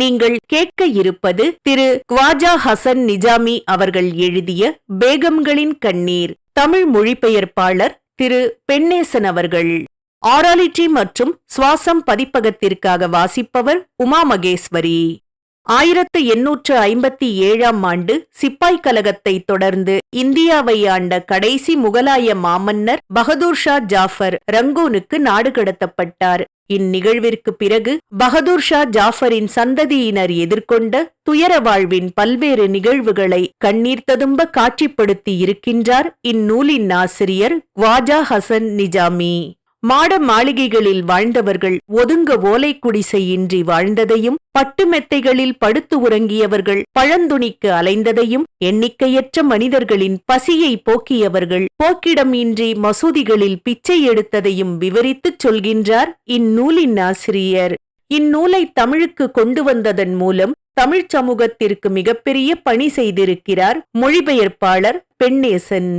நீங்கள் கேட்க இருப்பது திரு. குவாஜா ஹசன் நிஜாமி அவர்கள் எழுதிய பேகம்களின் கண்ணீர். தமிழ் மொழிபெயர்ப்பாளர் திரு. பெண்ணேசன் அவர்கள். ஆராலிட்டி மற்றும் சுவாசம் பதிப்பகத்திற்காக வாசிப்பவர் உமா மகேஸ்வரி. ஆயிரத்து எண்ணூற்று ஐம்பத்தி ஏழாம் ஆண்டு சிப்பாய் கலகத்தை தொடர்ந்து இந்தியாவை ஆண்ட கடைசி முகலாய மாமன்னர் பகதூர் ஷா ஜாஃபர் ரங்கூனுக்கு நாடு கடத்தப்பட்டார். இந்நிகழ்விற்கு பிறகு பகதூர் ஷா ஜாஃபரின் சந்ததியினர் எதிர்கொண்ட துயர வாழ்வின் பல்வேறு நிகழ்வுகளை கண்ணீர் ததும்ப காட்சிப்படுத்தி இருக்கின்றார் இந்நூலின் ஆசிரியர் வாஜா ஹசன் நிஜாமி. மாட மாளிகைகளில் வாழ்ந்தவர்கள் ஒதுங்க ஓலை குடிசையின்றி வாழ்ந்ததையும் பட்டு மெத்தைகளில் படுத்து உறங்கியவர்கள் பழந்துணிக்கு அலைந்ததையும் எண்ணிக்கையற்ற மனிதர்களின் பசியை போக்கியவர்கள் போக்கிடம் இன்றி மசூதிகளில் பிச்சை எடுத்ததையும் விவரித்துச் சொல்கின்றார் இந்நூலின் ஆசிரியர். இந்நூலை தமிழுக்கு கொண்டு வந்ததன் மூலம் தமிழ்ச் சமூகத்திற்கு மிகப்பெரிய பணி செய்திருக்கிறார் மொழிபெயர்ப்பாளர் பெண்ணேசன்.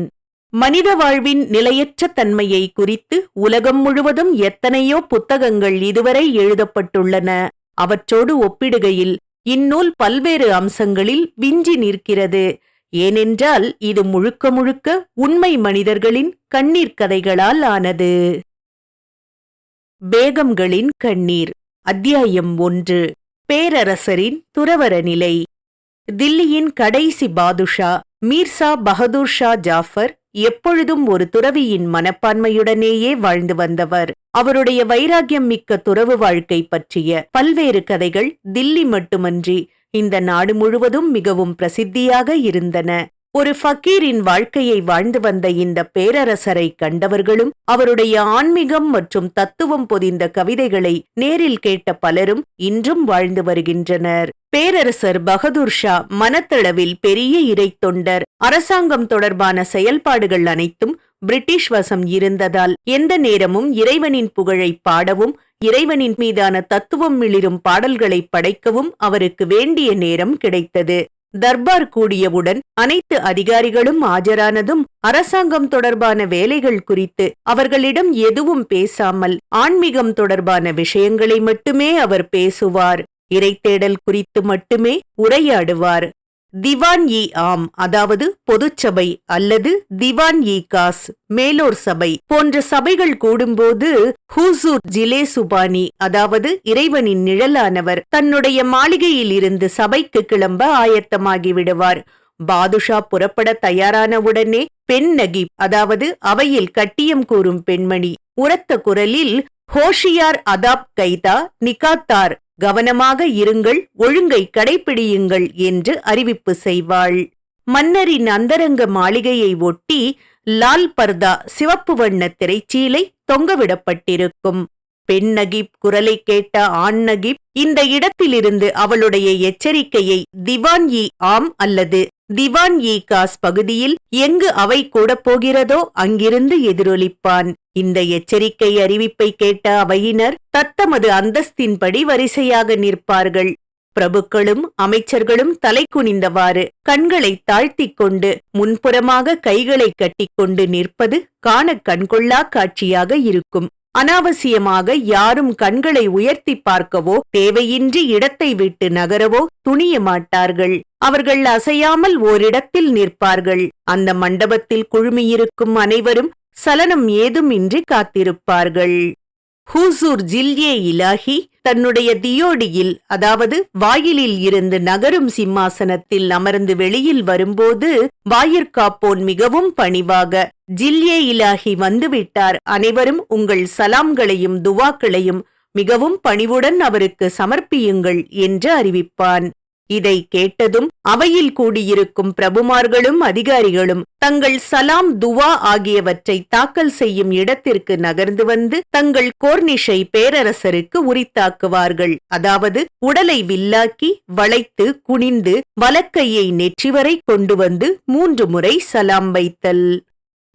மனித வாழ்வின் நிலையற்ற தன்மையை குறித்து உலகம் முழுவதும் எத்தனையோ புத்தகங்கள் இதுவரை எழுதப்பட்டுள்ளன. அவற்றோடு ஒப்பிடுகையில் இந்நூல் பல்வேறு அம்சங்களில் விஞ்சி நிற்கிறது. ஏனென்றால் இது முழுக்க முழுக்க உண்மை மனிதர்களின் கண்ணீர் கதைகளால் ஆனது. பேகம்களின் கண்ணீர். அத்தியாயம் ஒன்று. பேரரசரின் துறவர நிலை. தில்லியின் கடைசி பாதுஷா. மீர்சா பகதூர் ஷா ஜாஃபர் எப்பொழுதும் ஒரு துறவியின் மனப்பான்மையுடனேயே வாழ்ந்து வந்தவர். அவருடைய வைராகியம் மிக்க துறவு வாழ்க்கை பற்றிய பல்வேறு கதைகள் தில்லி மட்டுமன்றி இந்த நாடு முழுவதும் மிகவும் பிரசித்தியாக இருந்தன. ஒரு ஃபக்கீரின் வாழ்க்கையை வாழ்ந்து வந்த இந்த பேரரசரை கண்டவர்களும் அவருடைய ஆன்மீகம் மற்றும் தத்துவம் பொதிந்த கவிதைகளை நேரில் கேட்ட பலரும் இன்றும் வாழ்ந்து வருகின்றனர். பேரரசர் பகதூர் ஷா மனத்தளவில் பெரிய இறை தொண்டர். அரசாங்கம் தொடர்பான செயல்பாடுகள் அனைத்தும் பிரிட்டிஷ் வசம் இருந்ததால் எந்த நேரமும் இறைவனின் புகழை பாடவும் இறைவனின் மீதான தத்துவம் மிளிரும் பாடல்களை படைக்கவும் அவருக்கு வேண்டிய நேரம் கிடைத்தது. தர்பார் கூடியவுடன் அனைத்து அதிகாரிகளும் ஆஜரானதும் அரசாங்கம் தொடர்பான வேலைகள் குறித்து அவர்களிடம் எதுவும் பேசாமல் ஆன்மீகம் தொடர்பான விஷயங்களை மட்டுமே அவர் பேசுவார். இறைத்தேடல் குறித்து மட்டுமே உரையாடுவார். திவான் இ ஆம் அதாவது பொதுச்சபை அல்லது திவான் இ காஸ் மேலோர் சபை போன்ற சபைகள் கூடும்போது ஹூசூர் ஜிலே சுபானி அதாவது இறைவனின் நிழலானவர் தன்னுடைய மாளிகையில் இருந்து சபைக்கு கிளம்ப ஆயத்தமாகி விடுவார் பாதுஷா புறப்பட தயாரானவுடனே பெண் நகீப் அதாவது அவையில் கட்டியம் கூறும் பெண்மணி உரத்த குரலில் ஹோஷியார் அதாப் கைதா நிகாத்தார் கவனமாக இருங்கள் ஒழுங்கை கடைபிடியுங்கள் என்று அறிவிப்பு செய்வாள். மன்னரின் அந்தரங்க மாளிகையை ஒட்டி லால் பர்தா சிவப்பு வண்ண திரைச்சீலை தொங்கவிடப்பட்டிருக்கும். பெண் நகீப் குரலை கேட்ட ஆண் நகீப் இந்த இடத்திலிருந்து அவளுடைய எச்சரிக்கையை திவான் இ ஆம் அல்லது திவான் இ காஸ் பகுதியில் எங்கு அவை கூடப் போகிறதோ அங்கிருந்து எதிரொலிப்பான். இந்த எச்சரிக்கை அறிவிப்பை கேட்ட அவையினர் தத்தமது அந்தஸ்தின்படி வரிசையாக நிற்பார்கள். பிரபுக்களும் அமைச்சர்களும் தலை குனிந்தவாறு கண்களை தாழ்த்திக் கொண்டு முன்புறமாக கைகளை கட்டிக்கொண்டு நிற்பது காண கண்கொள்ளா காட்சியாக இருக்கும். அனாவசியமாக யாரும் கண்களை உயர்த்தி பார்க்கவோ தேவையின்றி இடத்தை விட்டு நகரவோ துணிய மாட்டார்கள். அவர்கள் அசையாமல் ஓரிடத்தில் நிற்பார்கள். அந்த மண்டபத்தில் குழுமியிருக்கும் அனைவரும் சலனம் ஏதுமின்றி காத்திருப்பார்கள். ஹூசூர் ஜில்யே இலாஹி தன்னுடைய தியோடியில் அதாவது வாயிலில் இருந்து நகரும் சிம்மாசனத்தில் அமர்ந்து வெளியில் வரும்போது வாயிற்காப்போன் மிகவும் பணிவாக ஜில்யே இலாஹி வந்துவிட்டார். அனைவரும் உங்கள் சலாம்களையும் துவாக்களையும் மிகவும் பணிவுடன் அவருக்கு சமர்ப்பியுங்கள் என்று அறிவிப்பான். இதை கேட்டதும் அவையில் கூடியிருக்கும் பிரபுமார்களும் அதிகாரிகளும் தங்கள் சலாம் துவா ஆகியவற்றை தாக்கல் செய்யும் இடத்திற்கு நகர்ந்து வந்து தங்கள் கோர்னிஷை பேரரசருக்கு உரித்தாக்குவார்கள். அதாவது உடலை வில்லாக்கி வளைத்து குனிந்து வலக்கையை நெற்றி வரை கொண்டு வந்து மூன்று முறை சலாம் வைத்தல்.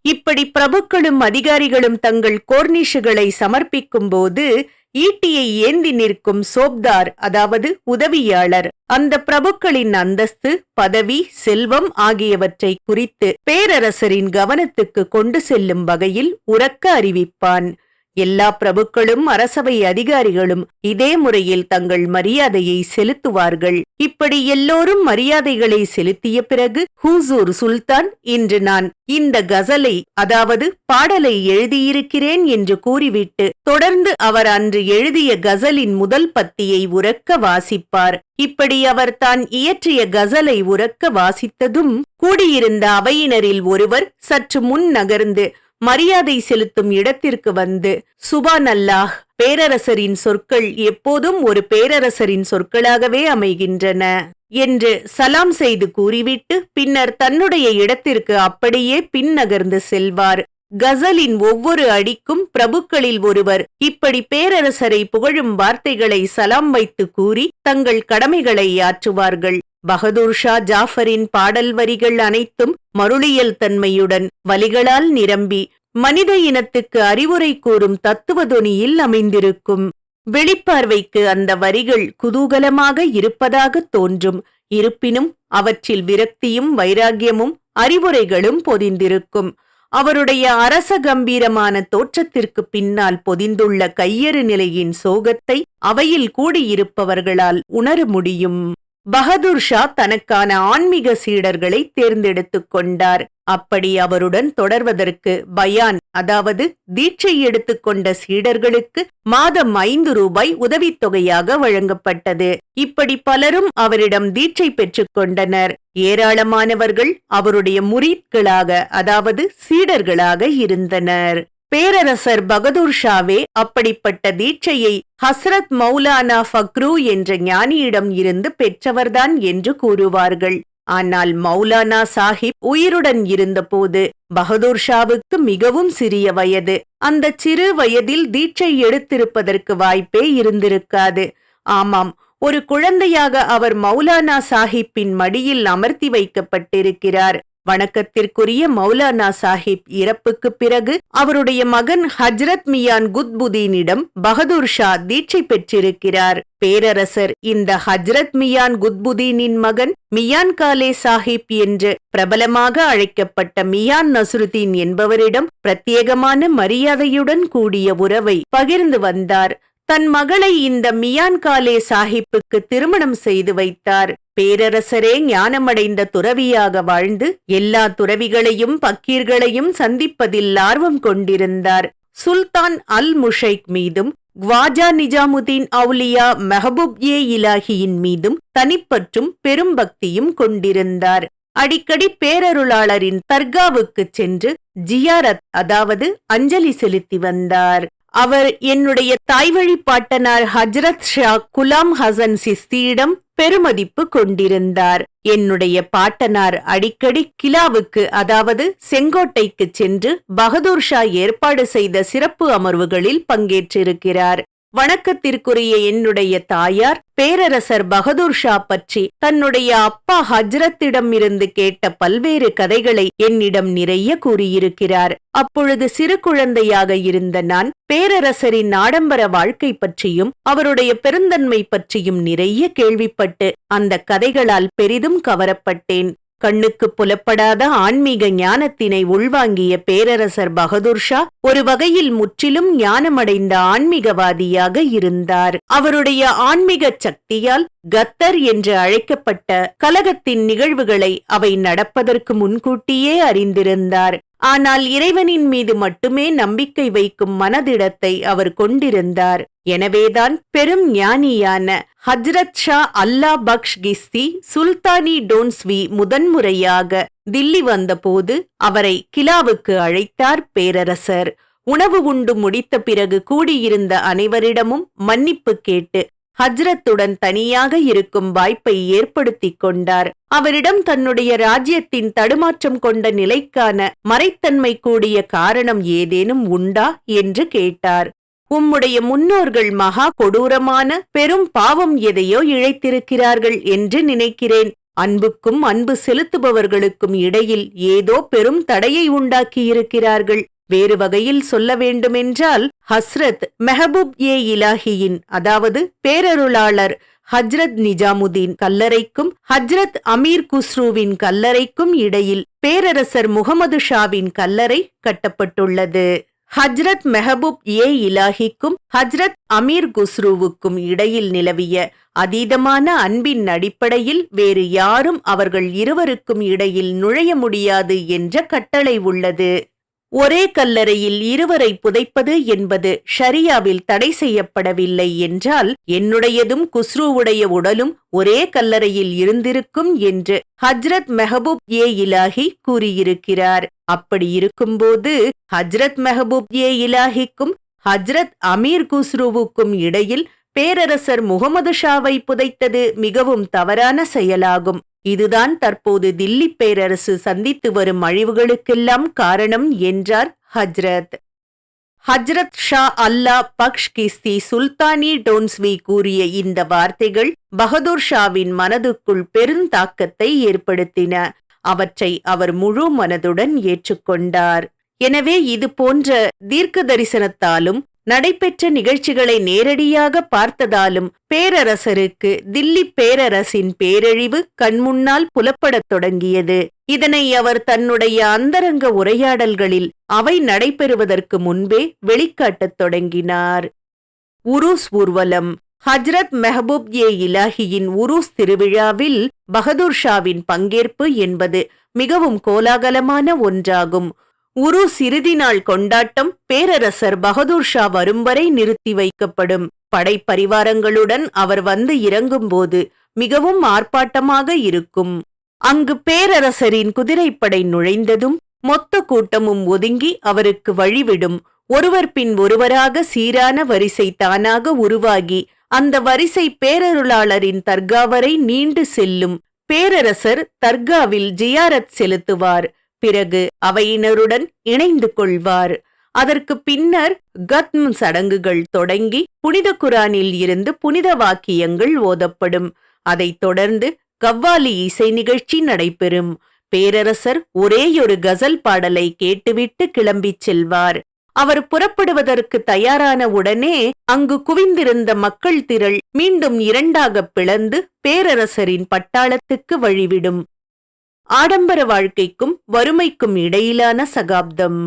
இப்படி பிரபுக்களும் அதிகாரிகளும் தங்கள் கோர்னிஷுகளை சமர்ப்பிக்கும் போது ஈட்டியை ஏந்தி நிற்கும் சோப்தார் அதாவது உதவியாளர். அந்த பிரபுக்களின் அந்தஸ்து பதவி செல்வம் ஆகியவற்றை குறித்து பேரரசரின் கவனத்துக்கு கொண்டு செல்லும் வகையில் உறக்க அறிவிப்பான். எல்லா பிரபுக்களும் அரசவை அதிகாரிகளும் இதே முறையில் தங்கள் மரியாதையை செலுத்துவார்கள். இப்படி எல்லோரும் மரியாதைகளை செலுத்திய பிறகு ஹூசூர் சுல்தான் இன்று நான் இந்த கசலை அதாவது பாடலை எழுதியிருக்கிறேன் என்று கூறிவிட்டு தொடர்ந்து அவர் அன்று எழுதிய கசலின் முதல் பத்தியை உரக்க வாசிப்பார். இப்படி அவர் தான் இயற்றிய கசலை உரக்க வாசித்ததும் கூடியிருந்த அவையினரில் ஒருவர் சற்று முன் நகர்ந்து மரியாதை செலுத்தும் இடத்திற்கு வந்து சுபான் அல்லாஹ் பேரரசரின் சொற்கள் எப்போதும் ஒரு பேரரசரின் சொற்களாகவே அமைகின்றன என்று சலாம் செய்து கூறிவிட்டு பின்னர் தன்னுடைய இடத்திற்கு அப்படியே பின் நகர்ந்து செல்வார். கசலின் ஒவ்வொரு அடிக்கும் பிரபுக்களில் ஒருவர் இப்படி பேரரசரை புகழும் வார்த்தைகளை சலாம் வைத்து கூறி தங்கள் கடமைகளை ஆற்றுவார்கள். பகதூர் ஷா ஜாஃபரின் பாடல் வரிகள் அனைத்தும் மருளியல் தன்மையுடன் வலிகளால் நிரம்பி மனித இனத்துக்கு அறிவுரை கூறும் தத்துவதொனியில் அமைந்திருக்கும். வெளிப்பார்வைக்கு அந்த வரிகள் குதூகலமாக இருப்பதாக தோன்றும். இருப்பினும் அவற்றில் விரக்தியும் வைராகியமும் அறிவுரைகளும் பொதிந்திருக்கும். அவருடைய அரச கம்பீரமான தோற்றத்திற்கு பின்னால் பொதிந்துள்ள கையறு நிலையின் சோகத்தை அவையில் கூடியிருப்பவர்களால் உணர முடியும். பகதூர் ஷா தனக்கான ஆன்மீக சீடர்களை தேர்ந்தெடுத்துக் கொண்டார். அப்படி அவருடன் தொடர்வதற்கு பயான் அதாவது தீட்சை எடுத்துக்கொண்ட சீடர்களுக்கு மாதம் ஐந்து ரூபாய் உதவித்தொகையாக வழங்கப்பட்டது. இப்படி பலரும் அவரிடம் தீட்சை பெற்றுக் கொண்டனர். ஏராளமானவர்கள் அவருடைய முரீத்களாக அதாவது சீடர்களாக இருந்தனர். பேரரசர் பகதூர் ஷாவே அப்படிப்பட்ட தீட்சையை ஹஸ்ரத் மௌலானா ஃபக்ரு என்ற ஞானியிடம் இருந்து பெற்றவர்தான் என்று கூறுவார்கள். ஆனால் மௌலானா சாஹிப் உயிருடன் இருந்தபோது பகதூர் ஷாவுக்கு மிகவும் சிறிய வயது. அந்த சிறு வயதில் தீட்சை எடுத்திருப்பதற்கு வாய்ப்பே இருந்திருக்காது. ஆமாம் ஒரு குழந்தையாக அவர் மௌலானா சாஹிப்பின் மடியில் அமர்த்தி வைக்கப்பட்டிருக்கிறார். வணக்கத்திற்குரிய மௌலானா சாஹிப் இறப்புக்கு பிறகு அவருடைய மகன் ஹஜ்ரத் மியான் குத்புதீனிடம் பகதூர் ஷா தீட்சை பெற்றிருக்கிறார். பேரரசர் இந்த ஹஜ்ரத் மியான் குத்புதீனின் மகன் மியான் காலே சாஹிப் என்று பிரபலமாக அழைக்கப்பட்ட மியான் நசுருதீன் என்பவரிடம் பிரத்யேகமான மரியாதையுடன் கூடிய உறவை பகிர்ந்து வந்தார். தன் மகளை இந்த மியான் காலே சாஹிப்புக்கு திருமணம் செய்து வைத்தார். பேரரசரே ஞானமடைந்த துறவியாக வாழ்ந்து எல்லா துறவிகளையும் பக்கீர்களையும் சந்திப்பதில் ஆர்வம் கொண்டிருந்தார். சுல்தான் அல் முஷைக் மீதும் குவாஜா நிஜாமுதீன் அவுலியா மெஹபூப் ஏ இலாஹியின் மீதும் தனிப்பற்றும் பெரும் பக்தியும் கொண்டிருந்தார். அடிக்கடி பேரருளாளரின் தர்காவுக்குச் சென்று ஜியாரத் அதாவது அஞ்சலி செலுத்தி வந்தார். அவர் என்னுடைய தாய்வழி பாட்டனார் ஹஜ்ரத் ஷா குலாம் ஹசன் சிஸ்தியிடம் பெருமதிப்பு கொண்டிருந்தார். என்னுடைய பாட்டனார் அடிக்கடி கிலாவுக்கு அதாவது செங்கோட்டைக்கு சென்று பகதூர் ஷா ஏற்பாடு செய்த சிறப்பு அமர்வுகளில் பங்கேற்றிருக்கிறார். வணக்கத்திற்குரிய என்னுடைய தாயார் பேரரசர் பகதூர் ஷா பற்றி தன்னுடைய அப்பா ஹஜ்ரத்திடம் இருந்து கேட்ட பல்வேறு கதைகளை என்னிடம் நிறைய கூறியிருக்கிறார். அப்பொழுது சிறு குழந்தையாக இருந்த நான் பேரரசரின் ஆடம்பர வாழ்க்கை பற்றியும் அவருடைய பெருந்தன்மை பற்றியும் நிறைய கேள்விப்பட்டு அந்த கதைகளால் பெரிதும் கவரப்பட்டேன். கண்ணுக்கு புலப்படாத ஆன்மீக ஞானத்தினை உள்வாங்கிய பேரரசர் பகதூர் ஷா ஒரு வகையில் முற்றிலும் ஞானமடைந்த ஆன்மீகவாதியாக இருந்தார். அவருடைய ஆன்மீக சக்தியால் கத்தர் என்று அழைக்கப்பட்ட கலகத்தின் நிகழ்வுகளை அவை நடப்பதற்கு முன்கூட்டியே அறிந்திருந்தார். ஆனால் இறைவனின் மீது மட்டுமே நம்பிக்கை வைக்கும் மனதிடத்தை அவர் கொண்டிருந்தார். எனவேதான் பெரும் ஞானியான ஹஜ்ரத் ஷா அல்லா பக்ஷ் கிஸ்தி சுல்தானி டோன்ஸ்வி முதன்முறையாக தில்லி வந்தபோது அவரை கிலாவுக்கு அழைத்தார் பேரரசர். உணவு உண்டு முடித்த பிறகு கூடியிருந்த அனைவரிடமும் மன்னிப்பு கேட்டு ஹஜ்ரத்துடன் தனியாக இருக்கும் வாய்ப்பை ஏற்படுத்திக் கொண்டார். அவரிடம் தன்னுடைய ராஜ்யத்தின் தடுமாற்றம் கொண்ட நிலைக்கான மறைத்தன்மை கூடிய காரணம் ஏதேனும் உண்டா? என்று கேட்டார். உம்முடைய முன்னோர்கள் மகா கொடூரமான பெரும் பாவம் எதையோ இழைத்திருக்கிறார்கள் என்று நினைக்கிறேன். அன்புக்கும் அன்பு செலுத்துபவர்களுக்கும் இடையில் ஏதோ பெரும் தடையை உண்டாக்கியிருக்கிறார்கள். வேறு வகையில் சொல்ல வேண்டுமென்றால் ஹஸ்ரத் மெஹபூப் ஏ இலாஹியின் அதாவது பேரருளாளர் ஹஜ்ரத் நிஜாமுதீன் கல்லறைக்கும் ஹஜ்ரத் அமீர் குஸ்ருவின் கல்லறைக்கும் இடையில் பேரரசர் முகமது ஷாவின் கல்லறை கட்டப்பட்டுள்ளது. ஹஜ்ரத் மெஹபூப் ஏ இலாஹிக்கும் ஹஜ்ரத் அமீர் குஸ்ருவுக்கும் இடையில் நிலவிய அதீதமான அன்பின் அடிப்படையில் வேறு யாரும் அவர்கள் இருவருக்கும் இடையில் நுழைய முடியாது என்ற கட்டளை உள்ளது. ஒரே கல்லறையில் இருவரை புதைப்பது என்பது ஷரியாவில் தடை செய்யப்படவில்லை என்றால் என்னுடையதும் குஸ்ருவுடைய உடலும் ஒரே கல்லறையில் இருந்திருக்கும் என்று ஹஜ்ரத் மெஹபூப் ஏ இலாஹி கூறியிருக்கிறார். அப்படி இருக்கும்போது ஹஜ்ரத் மெஹபூப் ஏ இலாஹிக்கும் ஹஜ்ரத் அமீர் குஸ்ருவுக்கும் இடையில் பேரரசர் முகமது ஷாவை புதைத்தது மிகவும் தவறான செயலாகும். இதுதான் தற்போது தில்லி பேரரசு சந்தித்து வரும் அழிவுகளுக்கெல்லாம் காரணம் என்றார் ஹஜ்ரத். ஹஜ்ரத் ஷா அல்லா பக்ஷ் கிஸ்தி சுல்தானி டோன்ஸ்வி கூறிய இந்த வார்த்தைகள் பகதூர் ஷாவின் மனதுக்குள் பெருந்தாக்கத்தை ஏற்படுத்தின. அவற்றை அவர் முழு மனதுடன் ஏற்றுக்கொண்டார். எனவே இது போன்ற தீர்க்க தரிசனத்தாலும் நடைபெற்ற நிகழ்ச்சிகளை நேரடியாக பார்த்ததாலும் பேரரசருக்கு தில்லி பேரரசின் பேரழிவு கண்முன்னால் புலப்படத் தொடங்கியது. இதனை அவர் தன்னுடைய அந்தரங்க உரையாடல்களில் அவை நடைபெறுவதற்கு முன்பே வெளிக்காட்டத் தொடங்கினார். உருஸ் ஊர்வலம் ஹஜ்ரத் மெஹபூப் ஏ இலாஹியின் உருஸ் திருவிழாவில் பகதூர் ஷாவின் பங்கேற்பு என்பது மிகவும் கோலாகலமான ஒன்றாகும். உரு சிறுதி நாள் கொண்டாட்டம் பேரரசர் பகதூர் ஷா வரும் வரை நிறுத்தி வைக்கப்படும். படைப்பரிவாரங்களுடன் அவர் வந்து இறங்கும்போது மிகவும் ஆர்ப்பாட்டமாக இருக்கும். அங்கு பேரரசரின் குதிரைப்படை நுழைந்ததும் மொத்த கூட்டமும் ஒதுங்கி அவருக்கு வழிவிடும். ஒருவர் பின் ஒருவராக சீரான வரிசை தானாக உருவாகி அந்த வரிசை பேரருளாளரின் தர்கா வரை நீண்டு செல்லும். பேரரசர் தர்காவில் ஜியாரத் செலுத்துவார். பிறகு அவையினருடன் இணைந்து கொள்வார். அதற்கு பின்னர் கத்ம் சடங்குகள் தொடங்கி புனித குரானில் இருந்து புனித வாக்கியங்கள் ஓதப்படும். அதைத் தொடர்ந்து கவ்வாலி இசை நிகழ்ச்சி நடைபெறும். பேரரசர் ஒரேயொரு கசல் பாடலை கேட்டுவிட்டு கிளம்பிச் செல்வார். அவர் புறப்படுவதற்கு தயாரான உடனே அங்கு குவிந்திருந்த மக்கள் திரள் மீண்டும் இரண்டாகப் பிளந்து பேரரசரின் பட்டாளத்துக்கு வழிவிடும். ஆடம்பர வாழ்க்கைக்கும் வறுமைக்கும் இடையிலான சகாப்தம்.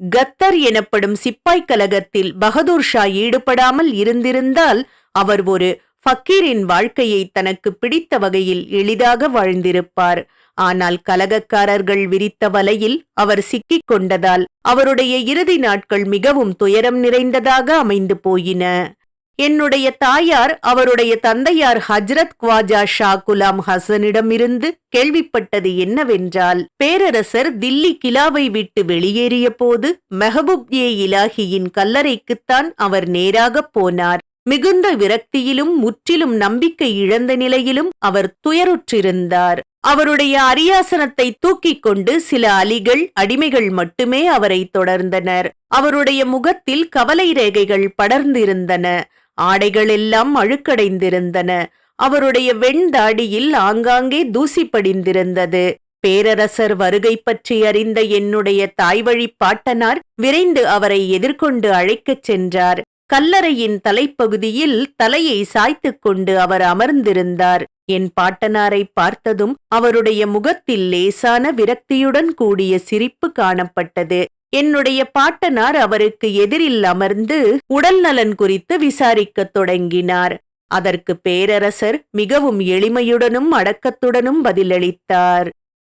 கத்தர் எனப்படும் சிப்பாய் கலகத்தில் பகதூர் ஷா ஈடுபடாமல் இருந்திருந்தால் அவர் ஒரு ஃபக்கீரின் வாழ்க்கையை தனக்கு பிடித்த வகையில் எளிதாக வாழ்ந்திருப்பார். ஆனால் கலகக்காரர்கள் விரித்த வலையில் அவர் சிக்கிக் கொண்டதால் அவருடைய இறுதி நாட்கள் மிகவும் துயரம் நிறைந்ததாக அமைந்து போயின. என்னுடைய தாயார் அவருடைய தந்தையார் ஹஜ்ரத் குவாஜா ஷா குலாம் ஹசனிடமிருந்து கேள்விப்பட்டது என்னவென்றால் பேரரசர் தில்லி கிலாவை விட்டு வெளியேறிய போது மெஹபூப் ஏ இலாஹியின் கல்லறைக்குத்தான் அவர் நேராகப் போனார். மிகுந்த விரக்தியிலும் முற்றிலும் நம்பிக்கை இழந்த நிலையிலும் அவர் துயருற்றிருந்தார். அவருடைய அரியாசனத்தை தூக்கிக் கொண்டு சில அலிகள் அடிமைகள் மட்டுமே அவரை தொடர்ந்தனர். அவருடைய முகத்தில் கவலை ரேகைகள் படர்ந்திருந்தன. ஆடைகள் எல்லாம் அழுக்கடைந்திருந்தன. அவருடைய வெண்தாடியில் ஆங்காங்கே தூசி படிந்திருந்தது பேரரசர் வருகை பற்றி அறிந்த என்னுடைய தாய்வழி பாட்டனார் விரைந்து அவரை எதிர்கொண்டு அழைக்கச் சென்றார். கல்லறையின் தலைப்பகுதியில் தலையை சாய்த்துக் கொண்டு அவர் அமர்ந்திருந்தார். என் பாட்டனாரை பார்த்ததும் அவருடைய முகத்தில் லேசான விரக்தியுடன் கூடிய சிரிப்பு காணப்பட்டது. என்னுடைய பாட்டனார் அவருக்கு எதிரில் அமர்ந்து உடல் நலன் குறித்து விசாரிக்கத் தொடங்கினார். அதற்கு பேரரசர் மிகவும் எளிமையுடனும் அடக்கத்துடனும் பதிலளித்தார்.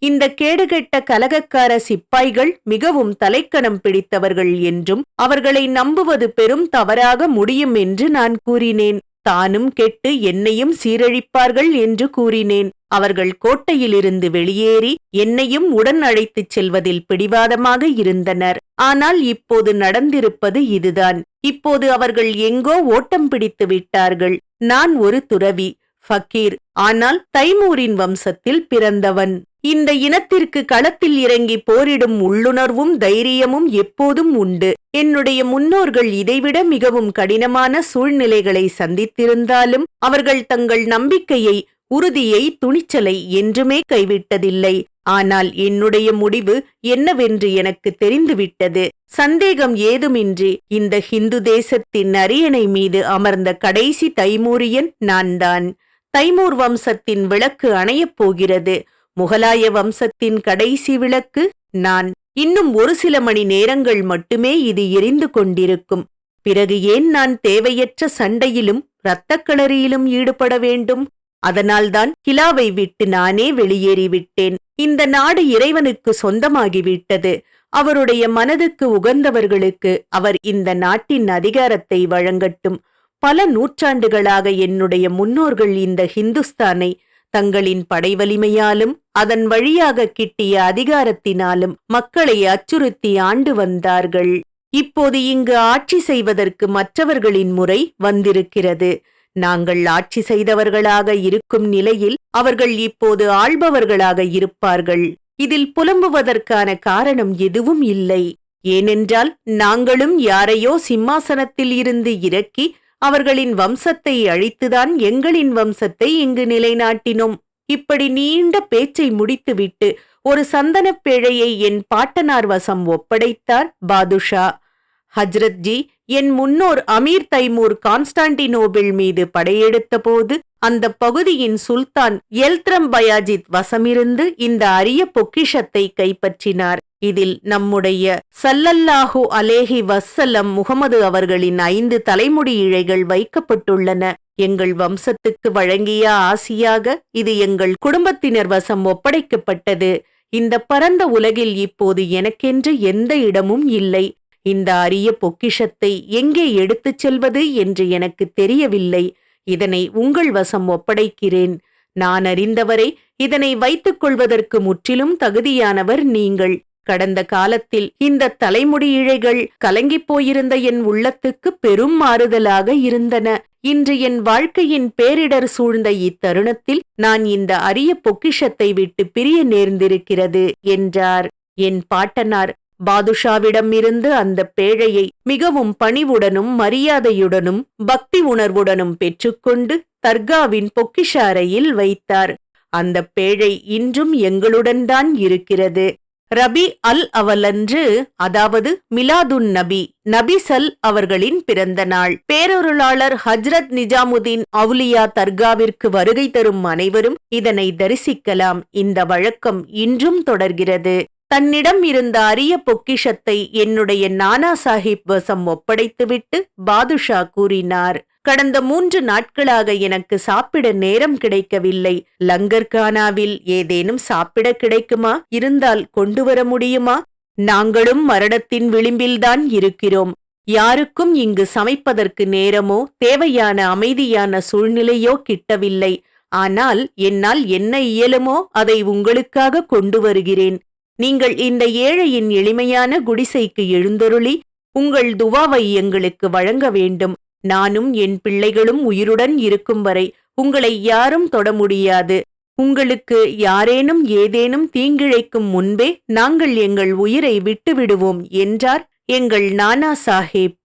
இந்த கேடுகெட்ட கலகக்கார சிப்பாய்கள் மிகவும் தலைக்கணம் பிடித்தவர்கள் என்றும் அவர்களை நம்புவது பெரும் தவறாக முடியும் என்று நான் கூறினேன். தானும் கெட்டு என்னையும் சீரழிப்பார்கள் என்று கூறினேன். அவர்கள் கோட்டையிலிருந்து வெளியேறி என்னையும் உடன் அழைத்துச் செல்வதில் பிடிவாதமாக இருந்தனர். ஆனால் இப்போது நடந்திருப்பது இதுதான். இப்போது அவர்கள் எங்கோ ஓட்டம் பிடித்து விட்டார்கள். நான் ஒரு துறவி ஃபக்கீர் ஆனால் தைமூரின் வம்சத்தில் பிறந்தவன். இந்த இனத்திற்கு களத்தில் இறங்கி போரிடும் உள்ளுணர்வும் தைரியமும் எப்போதும் உண்டு. என்னுடைய முன்னோர்கள் இதைவிட மிகவும் கடினமான சூழ்நிலைகளை சந்தித்திருந்தாலும் அவர்கள் தங்கள் நம்பிக்கையை உறுதியை துணிச்சலை என்றுமே கைவிட்டதில்லை. ஆனால் என்னுடைய முடிவு என்னவென்று எனக்கு தெரிந்துவிட்டது. சந்தேகம் ஏதுமின்றி இந்த ஹிந்து தேசத்தின் அரியணை மீது அமர்ந்த கடைசி தைமூரியன் நான்தான். தைமூர் வம்சத்தின் விளக்கு அணையப் போகிறது. முகலாய வம்சத்தின் கடைசி விளக்கு நான். இன்னும் ஒரு சில மணி நேரங்கள் மட்டுமே இது எரிந்து கொண்டிருக்கும். பிறகு ஏன் நான் தேவையற்ற சண்டையிலும் இரத்தக்களறியிலும் ஈடுபட வேண்டும்? அதனால்தான் கிலாவை விட்டு நானே வெளியேறிவிட்டேன். இந்த நாடு இறைவனுக்கு சொந்தமாகிவிட்டது. அவருடைய மனதுக்கு உகந்தவர்களுக்கு அவர் இந்த நாட்டின் அதிகாரத்தை வழங்கட்டும். பல நூற்றாண்டுகளாக என்னுடைய முன்னோர்கள் இந்த ஹிந்துஸ்தானை தங்களின் படைவலிமையாலும் அதன் வழியாக கிட்டிய அதிகாரத்தினாலும் மக்களை அச்சுறுத்தி ஆண்டு வந்தார்கள். இப்போது இங்கு ஆட்சி செய்வதற்கு மற்றவர்களின் முறை வந்திருக்கிறது. நாங்கள் ஆட்சி செய்தவர்களாக இருக்கும் நிலையில் அவர்கள் இப்போது ஆள்பவர்களாக இருப்பார்கள். இதில் புலம்புவதற்கான காரணம் எதுவும் இல்லை. ஏனென்றால் நாங்களும் யாரையோ சிம்மாசனத்தில் இருந்து இறக்கி அவர்களின் வம்சத்தை அழித்துதான் எங்களின் வம்சத்தை இங்கு நிலைநாட்டினோம். இப்படி நீண்ட பேச்சை முடித்துவிட்டு ஒரு சந்தனப் பிழையை என் பாட்டனார் வசம் ஒப்படைத்தார் பாதுஷா. ஹஜ்ரத்ஜி என் முன்னோர் அமீர் தைமூர் கான்ஸ்டான்டினோபிள் மீது படையெடுத்த போது அந்த பகுதியின் சுல்தான் எல்த்ரம் பயாஜித் வசமிருந்து இந்த அரிய பொக்கிஷத்தை கைப்பற்றினார். இதில் நம்முடைய சல்லல்லாஹு அலேஹி வசல்லம் முகமது அவர்களின் ஐந்து தலைமுடி இழைகள் வைக்கப்பட்டுள்ளன. எங்கள் வம்சத்துக்கு வழங்கிய ஆசியாக இது எங்கள் குடும்பத்தினர் வசம் ஒப்படைக்கப்பட்டது. இந்த பரந்த உலகில் இப்போது எனக்கென்று எந்த இடமும் இல்லை. இந்த அரிய பொக்கிஷத்தை எங்கே எடுத்துச் செல்வது என்று எனக்கு தெரியவில்லை. இதனை உங்கள் வசம் ஒப்படைக்கிறேன். நான் அறிந்தவரை இதனை வைத்துக் கொள்வதற்கு முற்றிலும் தகுதியானவர் நீங்கள். கடந்த காலத்தில் இந்த தலைமுடி இழைகள் கலங்கிப் போயிருந்த என் உள்ளத்துக்கு பெரும் மாறுதலாக இருந்தன. இன்று என் வாழ்க்கையின் பேரிடர் சூழ்ந்த இத்தருணத்தில் நான் இந்த அரிய பொக்கிஷத்தை விட்டு பிரிய நேர்ந்திருக்கிறது என்றார். என் பாட்டனார் பாதுஷாவிடம் இருந்து அந்த பேழையை மிகவும் பணிவுடனும் மரியாதையுடனும் பக்தி உணர்வுடனும் பெற்றுக்கொண்டு தர்காவின் பொக்கிஷ அறையில் வைத்தார். அந்த பேழை இன்றும் எங்களுடன் தான் இருக்கிறது. ரபி அல் அவலன்று அதாவது மிலாதுன் நபி நபிசல் அவர்களின் பிறந்த நாள். பேரொருளாளர் ஹஜ்ரத் நிஜாமுதீன் அவுலியா தர்காவிற்கு வருகை தரும் அனைவரும் இதனை தரிசிக்கலாம். இந்த வழக்கம் இன்றும் தொடர்கிறது. தன்னிடம் இருந்த அரிய பொக்கிஷத்தை என்னுடைய நானா சாஹிப் வசம் ஒப்படைத்துவிட்டு பாதுஷா கூறினார் கடந்த மூன்று நாட்களாக எனக்கு சாப்பிட நேரம் கிடைக்கவில்லை. லங்கர்கானாவில் ஏதேனும் சாப்பிட கிடைக்குமா? இருந்தால் கொண்டு வர முடியுமா? நாங்களும் மரணத்தின் விளிம்பில்தான் இருக்கிறோம். யாருக்கும் இங்கு சமைப்பதற்கு நேரமோ தேவையான அமைதியான சூழ்நிலையோ கிட்டவில்லை. ஆனால் என்னால் என்ன இயலுமோ அதை உங்களுக்காக கொண்டு வருகிறேன். நீங்கள் இந்த ஏழையின் எளிமையான குடிசைக்கு எழுந்தருளி உங்கள் துவாவை எங்களுக்கு வழங்க வேண்டும். நானும் என் பிள்ளைகளும் உயிருடன் இருக்கும் வரை உங்களை யாரும் தொட முடியாது. உங்களுக்கு யாரேனும் ஏதேனும் தீங்கிழைக்கும் முன்பே நாங்கள் எங்கள் உயிரை விட்டுவிடுவோம் என்றார் எங்கள் நானா சாஹேப்.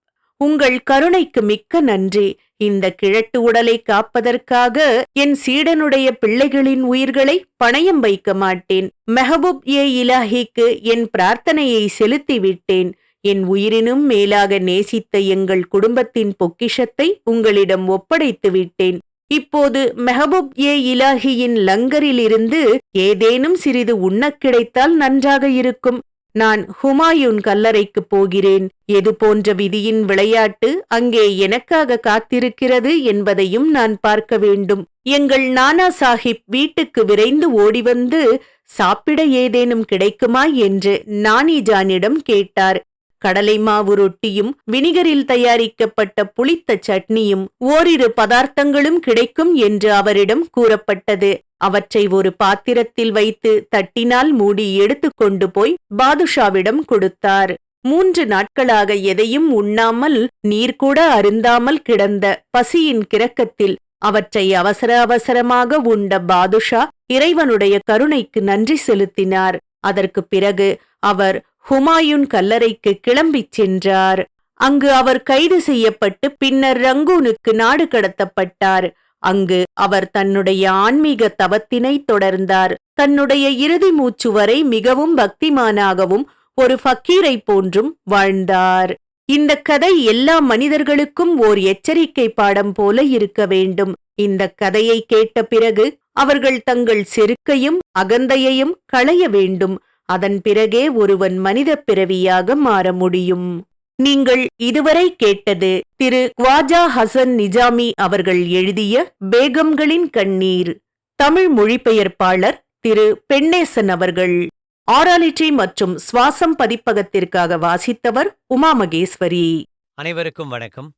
உங்கள் கருணைக்கு மிக்க நன்றி. இந்த கிழட்டு உடலை காப்பதற்காக என் சீடனுடைய பிள்ளைகளின் உயிர்களை பணயம் வைக்க மாட்டேன். மெஹபூப் ஏ இலாஹிக்கு என் பிரார்த்தனையை செலுத்திவிட்டேன். என் உயிரினும் மேலாக நேசித்த எங்கள் குடும்பத்தின் பொக்கிஷத்தை உங்களிடம் ஒப்படைத்து விட்டேன் இப்போது மெஹபூப் ஏ இலாஹியின் லங்கரிலிருந்து ஏதேனும் சிறிது உண்ணக் கிடைத்தால் நன்றாக இருக்கும். நான் ஹுமாயூன் கல்லறைக்கு போகிறேன். எது போன்ற விதியின் விளையாட்டு அங்கே எனக்காக காத்திருக்கிறது என்பதையும் நான் பார்க்க வேண்டும். எங்கள் நானா சாஹிப் வீட்டுக்கு விரைந்து ஓடிவந்து சாப்பிட ஏதேனும் கிடைக்குமா என்று நானிஜானிடம் கேட்டார். கடலை மாவு ரொட்டியும் வினிகரில் தயாரிக்கப்பட்ட புளித்த சட்னியும் ஓரிரு பதார்த்தங்களும் கிடைக்கும் என்று அவரிடம் கூறப்பட்டது. அவற்றை ஒரு பாத்திரத்தில் வைத்து தட்டினால் மூடி எடுத்துக்கொண்டு போய் பாதுஷாவிடம் கொடுத்தார். மூன்று நாட்களாக எதையும் உண்ணாமல் நீர் கூட அருந்தாமல் கிடந்த பசியின் கிரக்கத்தில் அவற்றை அவசர அவசரமாக உண்ட பாதுஷா இறைவனுடைய கருணைக்கு நன்றி செலுத்தினார். அதற்கு பிறகு அவர் ஹுமாயூன் கல்லறைக்கு கிளம்பிச் சென்றார். அங்கு அவர் கைது செய்யப்பட்டு பின்னர் ரங்கூனுக்கு நாடு கடத்தப்பட்டார். அங்கு அவர் தன்னுடைய ஆன்மீக தவத்தினை தொடர்ந்தார். தன்னுடைய இறுதி மூச்சு வரை மிகவும் பக்திமானாகவும் ஒரு ஃபக்கீரை போன்றும் வாழ்ந்தார். இந்த கதை எல்லா மனிதர்களுக்கும் ஓர் எச்சரிக்கை பாடம் போல இருக்க வேண்டும். இந்த கதையை கேட்ட பிறகு அவர்கள் தங்கள் செருக்கையும் அகந்தையையும் களைய வேண்டும். அதன் பிறகே ஒருவன் மனிதப் பிறவியாக மாற முடியும். நீங்கள் இதுவரை கேட்டது திரு குவாஜா ஹசன் நிஜாமி அவர்கள் எழுதிய பேகம்களின் கண்ணீர். தமிழ் மொழிபெயர்ப்பாளர் திரு பெண்ணேசன் அவர்கள். ஆராலிட்டி மற்றும் சுவாசம் பதிப்பகத்திற்காக வாசித்தவர் உமா மகேஸ்வரி அனைவருக்கும் வணக்கம்.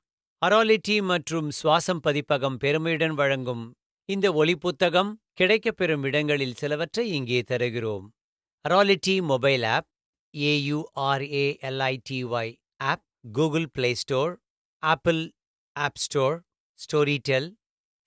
அராலிட்டி மற்றும் சுவாசம் பதிப்பகம் பெருமையுடன் வழங்கும் இந்த ஒலி புத்தகம் கிடைக்கப்பெறும் இடங்களில் சிலவற்றை இங்கே தருகிறோம். அராலிட்டி mobile app AURALITY app Google play store apple app store Storytel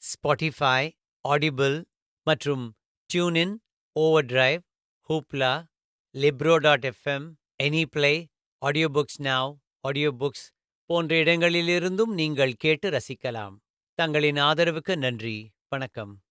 Spotify audible மற்றும் டியூனின் over drive ஹூப்லா லிப்ரோ dot FM any play audio books நாவ் ஆடியோ புக்ஸ் போன்ற இடங்களிலிருந்தும் நீங்கள் கேட்டு ரசிக்கலாம். தங்களின் ஆதரவுக்கு நன்றி. வணக்கம்.